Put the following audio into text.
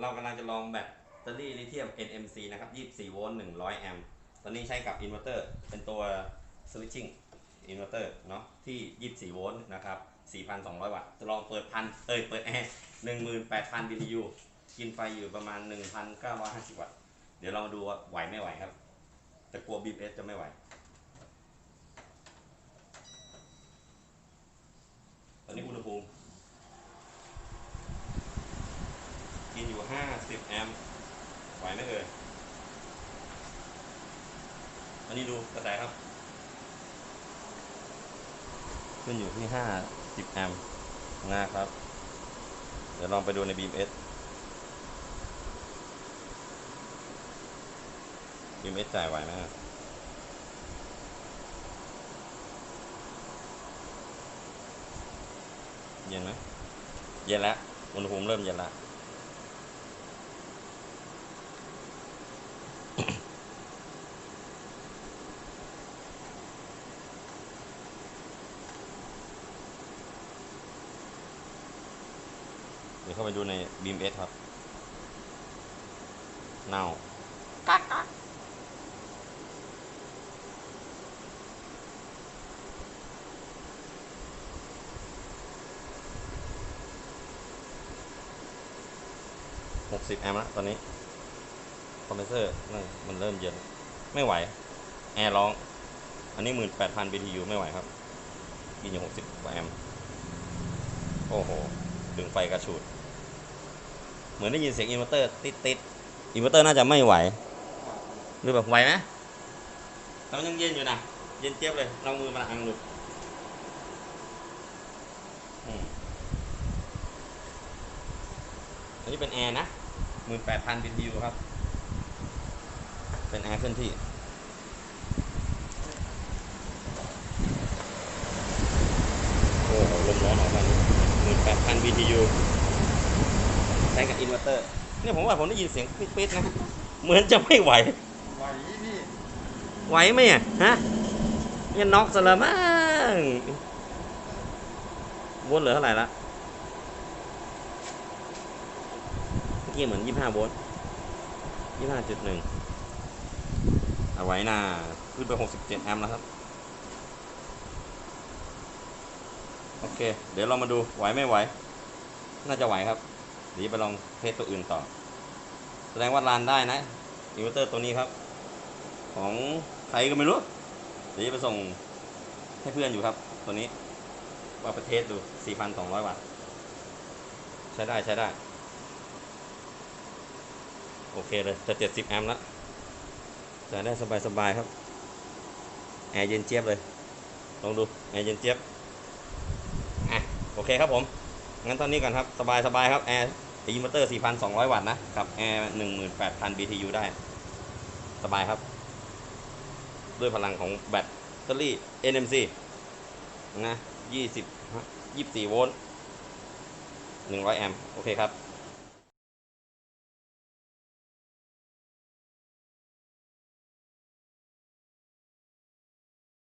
เรากำลังจะลองแบตเตอรี่ลิเธียม NMC นะครับ 24 โวลต์ 100 แอมป์ ตอนนี้ใช้กับอินเวอร์เตอร์ เป็นตัว switching อินเวอร์เตอร์เนาะที่ 24 โวลต์นะครับ 4,200 วัตต์ จะลองเปิดพันเอ้ยเปิดแอร์ 18,000 BTU กินไฟอยู่ประมาณ 1,950 วัตต์ เดี๋ยวเรามาดูว่าไหวไม่ไหวครับ แต่กลัว BPS จะไม่ไหว 10 แอมป์ไหวไหมเอ่ยอันนี้ดูกระแสครับ ขึ้นอยู่ที่ 50 แอมป์นะครับ เดี๋ยวลองไปดูใน BMS BMS จ่ายไหวไหมเย็นไหมเย็นแล้วอุณหภูมิเริ่มเย็นแล้ว ดี๋ยวเข้าไปดูใน BMS ครับ เน่าหกสิบแอมป์แล้วตอนนี้ คอมเพรสเซอร์นั่นมันเริ่มเย็น ไม่ไหว แอร์ร้อง อันนี้หมื่นแปดพัน BTU ไม่ไหวครับ กินอยู่หกสิบกว่าแอมป์โอ้โห ดึงไฟกระชูด เหมือนได้ยินเสียงอินเวอร์เตอร์ติดติดอินเวอร์เตอร์น่าจะไม่ไหวหรือแบบไหวไหมต่มันยังเย็นอยู่นะเย็นเจี๊ยบเลยลองมือมาอังดูอันนี้เป็นแอร์นะหมื่นแปดพัน BTU ครับ เป็นแอร์เคลื่อนที่ 8,000 BTU ใช้กับอินเวอร์เตอร์ เนี่ยผมว่าผมได้ยินเสียงปิดๆนะ เหมือนจะไม่ไหว ไหวพี่ไหวไหมอะฮะเนี่ยน็อกซะละมั้งวลท์เหลือเท่าไหร่ละเมื่อกี้เหมือน 25โวลต์25.1เอาไว้นะขึ้นไป 67 แอมป์แล้วครับ โอเค เดี๋ยวเรามาดูไหวไม่ไหว น่าจะไหวครับเดี๋ยวไปลองเทสตัวอื่นต่อ แสดงว่ารันได้นะอินเวอร์เตอร์ตัวนี้ครับ ของใครก็ไม่รู้ เดี๋ยวไปส่งให้เพื่อนอยู่ครับ ตัวนี้ว่าไปเทสดู 4,200 วัตต์ ใช้ได้ใช้ได้ โอเคเลย จะ 70 แอมป์แล้วใช้ได้สบาย ๆ ครับ แอร์เย็นเจี๊ยบเลย ลองดู แอร์เย็นเจี๊ยบ โอเคครับผม งั้นตอนนี้ก่อนครับ สบายสบายครับแอร์ตีมอเตอร์ 4,200 วัตต์นะครับแอร์ 18,000 BTU ได้ สบายครับ ด้วยพลังของแบตเตอรี่ NMC นะ20 24 โวลต์ 100 แอมป์ โอเคครับ